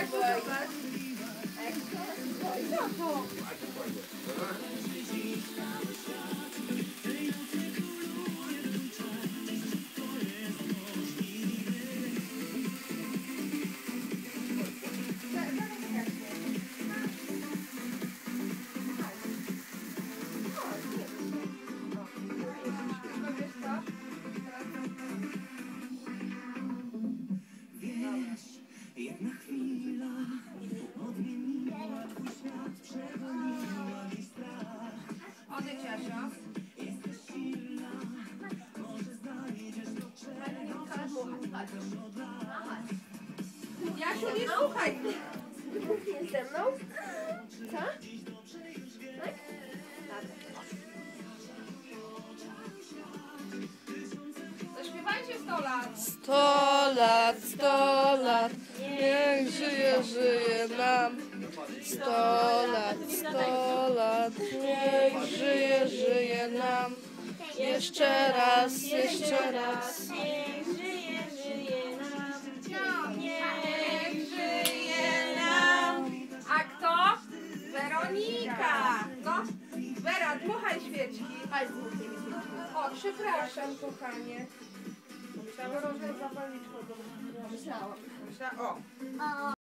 哎，哥，哎，哥，哎，哥，哎，哥，哎，哥。Jasiu, nie słuchaj mnie. Ze mną? Co? Tak? Zaśpiewajcie 100 lat. Sto lat, sto lat, niech żyje, żyje nam. Sto lat, sto lat, niech żyje, żyje nam. Jeszcze raz, jeszcze raz. O, przepraszam, kochanie. Myślałam, że zapalniczką. Myślałam. Myślałam. O. O.